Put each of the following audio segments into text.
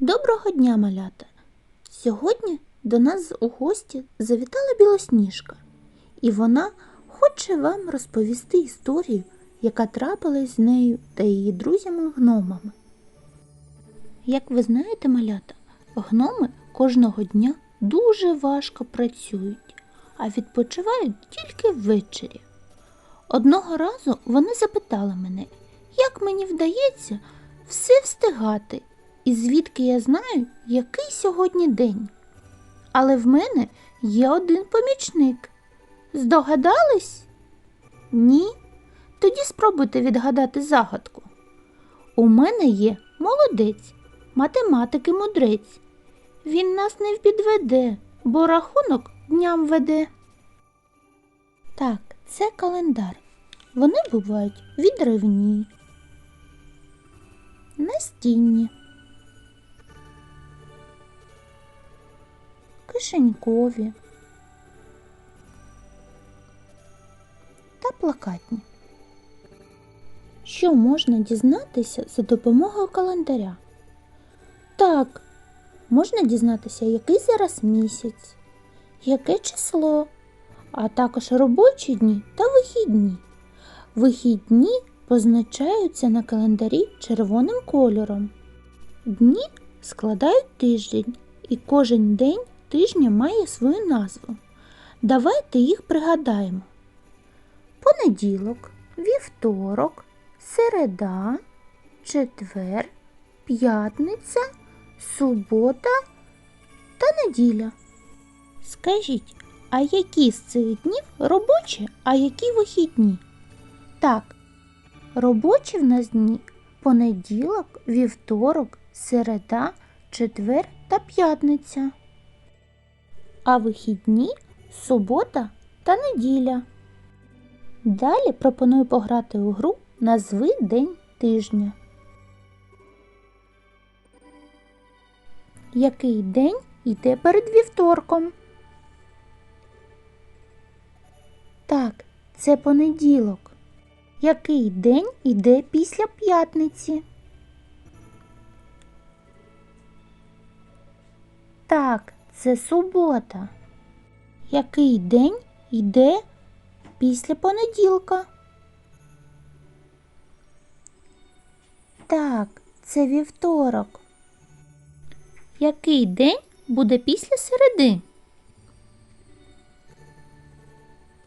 Доброго дня, малята! Сьогодні до нас у гості завітала білосніжка, і вона хоче вам розповісти історію, яка трапилась з нею та її друзями-гномами. Як ви знаєте, малята, гноми кожного дня дуже важко працюють, а відпочивають тільки ввечері. Одного разу вони запитали мене, як мені вдається все встигати і звідки я знаю, який сьогодні день. Але в мене є один помічник. Здогадались? Ні? Тоді спробуйте відгадати загадку. У мене є молодець, математик і мудрець. Він нас не підведе, бо рахунок дням веде. Так, це календар. Вони бувають відривні, настінні, кишенькові та плакатні. Що можна дізнатися за допомогою календаря? Так, можна дізнатися, який зараз місяць, яке число, а також робочі дні та вихідні. Вихідні позначаються на календарі червоним кольором. Дні складають тиждень, і кожен день тижня має свою назву. Давайте їх пригадаємо. Понеділок, вівторок, середа, четвер, п'ятниця, субота та неділя. Скажіть, а які з цих днів робочі, а які вихідні? Так, робочі в нас дні понеділок, вівторок, середа, четвер та п'ятниця. А вихідні субота та неділя. Далі пропоную пограти у гру Назви день тижня. Який день йде перед вівторком? Так, це понеділок. Який день йде після п'ятниці? Так, це субота. Який день йде після понеділка? Так, це вівторок. Який день буде після середи?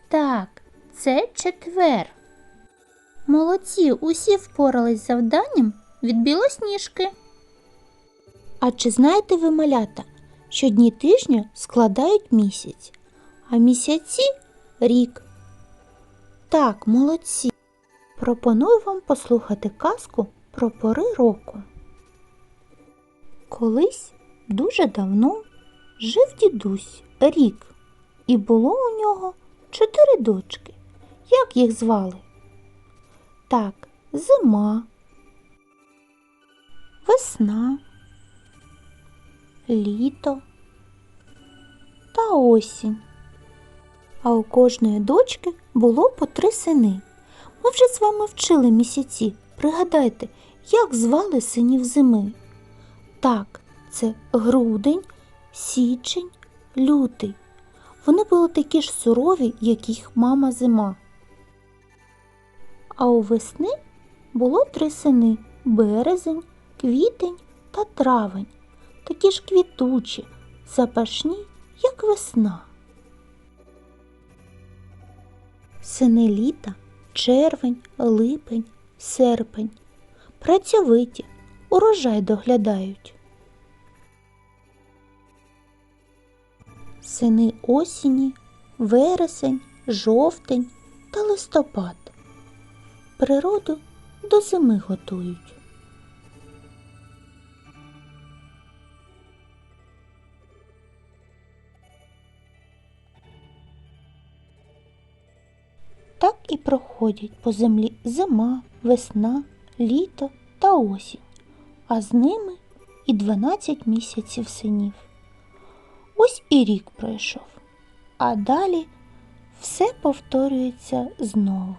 Так, це четвер. Молодці, усі впорались з завданням від білосніжки. А чи знаєте ви, малята, що дні тижня складають місяць, а місяці рік? Так, молодці. Пропоную вам послухати казку про пори року. Колись дуже давно жив дідусь рік, і було у нього чотири дочки. Як їх звали? Так, зима, весна, літо та осінь. А у кожної дочки було по три сини. Ми вже з вами вчили місяці. Пригадайте, як звали синів зими. Так, це грудень, січень, лютий. Вони були такі ж сурові, як їх мама зима. А у весни було три сини березень, квітень та травень, такі ж квітучі, запашні, як весна. Сини літа, червень, липень, серпень, працьовиті, урожай доглядають. Сини осені, вересень, жовтень та листопад. Природу до зими готують. Так і проходять по землі зима, весна, літо та осінь, а з ними і 12 місяців синів. Ось і рік пройшов, а далі все повторюється знову.